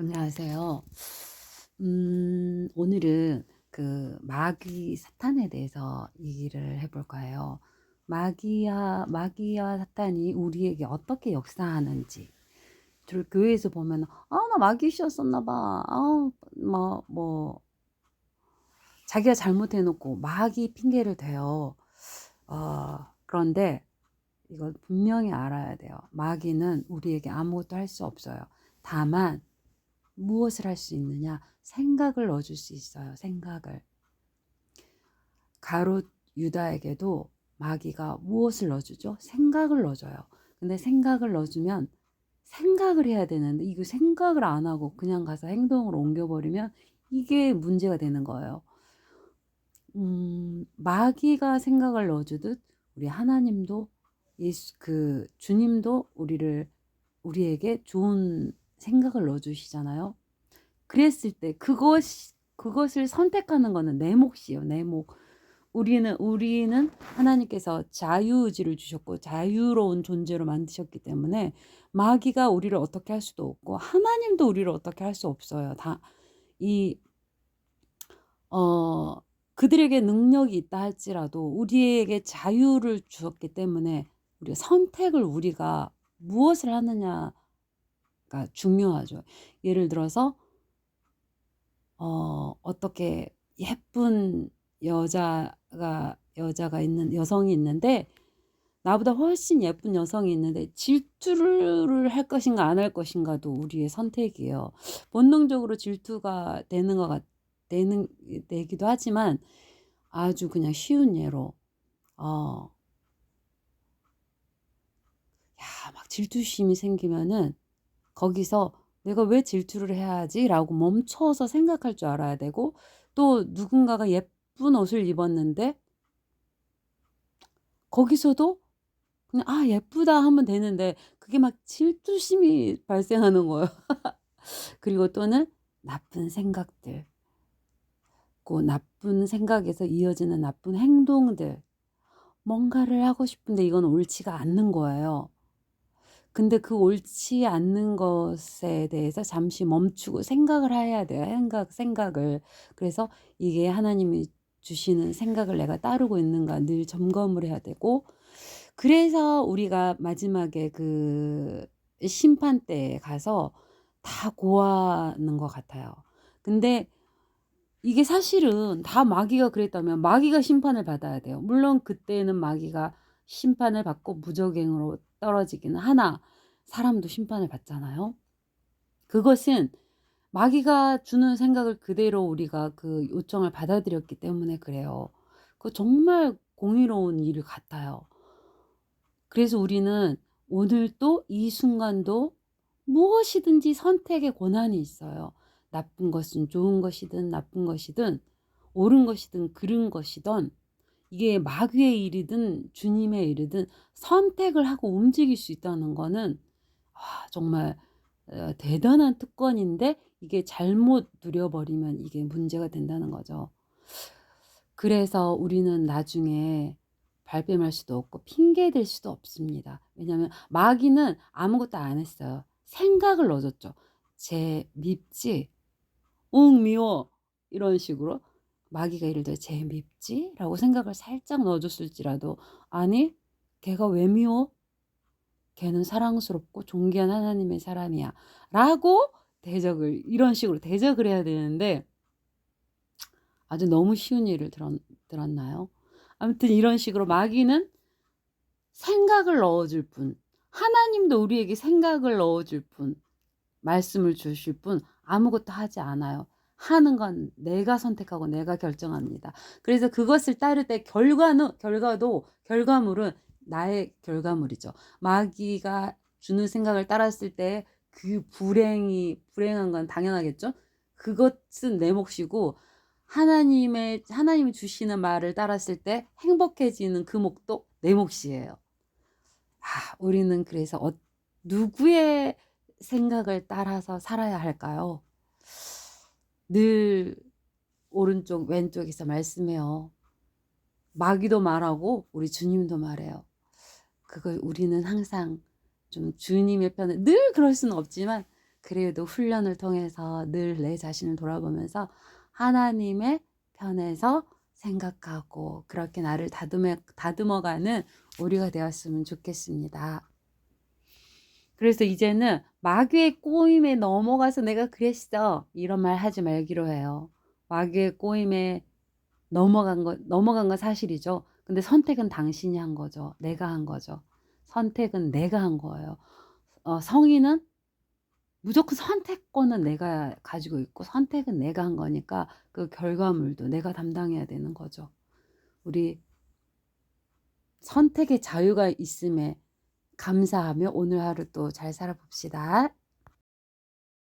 안녕하세요. 음, 오늘은 그 마귀 사탄에 대해서 얘기를 해볼까 해요. 마귀와, 마귀와 사탄이 우리에게 어떻게 역사하는지. 저 교회에서 보면, 아, 나 마귀 씌었었나 봐. 아, 뭐, 뭐, 자기가 잘못해놓고 마귀 핑계를 대요. 어, 그런데 이걸 분명히 알아야 돼요. 마귀는 우리에게 아무것도 할 수 없어요. 다만, 무엇을 할 수 있느냐? 생각을 넣어줄 수 있어요. 생각을. 가롯 유다에게도 마귀가 무엇을 넣어주죠? 생각을 넣어줘요. 근데 생각을 넣어주면 생각을 해야 되는데 이거 생각을 안 하고 그냥 가서 행동으로 옮겨버리면 이게 문제가 되는 거예요. 음, 마귀가 생각을 넣어주듯 우리 하나님도 예수 그 주님도 우리를 우리에게 좋은 생각을 넣어주시잖아요. 그랬을 때 그것 그것을 선택하는 거는 내 몫이에요. 내 몫. 우리는 우리는 하나님께서 자유의지를 주셨고 자유로운 존재로 만드셨기 때문에 마귀가 우리를 어떻게 할 수도 없고 하나님도 우리를 어떻게 할 수 없어요. 다 이 어, 그들에게 능력이 있다 할지라도 우리에게 자유를 주었기 때문에 우리 선택을 우리가 무엇을 하느냐 가 중요하죠. 예를 들어서 어, 어떻게 예쁜 여자가 여자가 있는 여성이 있는데 나보다 훨씬 예쁜 여성이 있는데 질투를 할 것인가 안 할 것인가도 우리의 선택이에요. 본능적으로 질투가 되는 것 같, 되는 되기도 하지만 아주 그냥 쉬운 예로 어, 야, 막 질투심이 생기면은 거기서 내가 왜 질투를 해야 하지 라고 멈춰서 생각할 줄 알아야 되고 또 누군가가 예쁜 옷을 입었는데 거기서도 그냥 아 예쁘다 하면 되는데 그게 막 질투심이 발생하는 거예요. 그리고 또는 나쁜 생각들, 그 나쁜 생각에서 이어지는 나쁜 행동들, 뭔가를 하고 싶은데 이건 옳지가 않는 거예요. 근데 그 옳지 않는 것에 대해서 잠시 멈추고 생각을 해야 돼요. 생각, 생각을. 그래서 이게 하나님이 주시는 생각을 내가 따르고 있는가 늘 점검을 해야 되고, 그래서 우리가 마지막에 그 심판 때에 가서 다 고하는 것 같아요. 근데 이게 사실은 다 마귀가 그랬다면 마귀가 심판을 받아야 돼요. 물론 그때는 마귀가 심판을 받고 무적행으로 떨어지기는 하나 사람도 심판을 받잖아요. 그것은 마귀가 주는 생각을 그대로 우리가 그 요청을 받아들였기 때문에 그래요. 그 정말 공의로운 일 같아요. 그래서 우리는 오늘도 이 순간도 무엇이든지 선택의 권한이 있어요. 나쁜 것은 좋은 것이든 나쁜 것이든 옳은 것이든 그른 것이든 이게 마귀의 일이든 주님의 일이든 선택을 하고 움직일 수 있다는 거는 아, 정말 어, 대단한 특권인데 이게 잘못 누려버리면 이게 문제가 된다는 거죠. 그래서 우리는 나중에 발뺌할 수도 없고 핑계 댈 수도 없습니다. 왜냐하면 마귀는 아무것도 안 했어요. 생각을 넣어줬죠. 쟤 밉지? 응 미워 이런 식으로 마귀가 들어 쟤 밉지? 라고 생각을 살짝 넣어줬을지라도 아니 걔가 왜 미워? 걔는 사랑스럽고 존귀한 하나님의 사람이야 라고 대적을 이런 식으로 대적을 해야 되는데 아주 너무 쉬운 일을 들었, 들었나요? 아무튼 이런 식으로 마귀는 생각을 넣어줄 뿐 하나님도 우리에게 생각을 넣어줄 뿐 말씀을 주실 뿐 아무것도 하지 않아요. 하는 건 내가 선택하고 내가 결정합니다. 그래서 그것을 따를 때 결과는 결과도 결과물은 나의 결과물이죠. 마귀가 주는 생각을 따랐을 때 그 불행이 불행한 건 당연하겠죠. 그것은 내 몫이고 하나님의 하나님이 주시는 말을 따랐을 때 행복해지는 그 목도 내 몫이에요. 아, 우리는 그래서 어, 누구의 생각을 따라서 살아야 할까요? 늘 오른쪽 왼쪽에서 말씀해요. 마귀도 말하고 우리 주님도 말해요. 그걸 우리는 항상 좀 주님의 편을 늘 그럴 수는 없지만 그래도 훈련을 통해서 늘 내 자신을 돌아보면서 하나님의 편에서 생각하고 그렇게 나를 다듬어, 다듬어가는 우리가 되었으면 좋겠습니다. 그래서 이제는 마귀의 꼬임에 넘어가서 내가 그랬어 이런 말 하지 말기로 해요. 마귀의 꼬임에 넘어간 거 넘어간 건 사실이죠. 근데 선택은 당신이 한 거죠. 내가 한 거죠. 선택은 내가 한 거예요. 어, 성인은 무조건 선택권은 내가 가지고 있고 선택은 내가 한 거니까 그 결과물도 내가 담당해야 되는 거죠. 우리 선택의 자유가 있음에 감사하며 오늘 하루 또 잘 살아봅시다.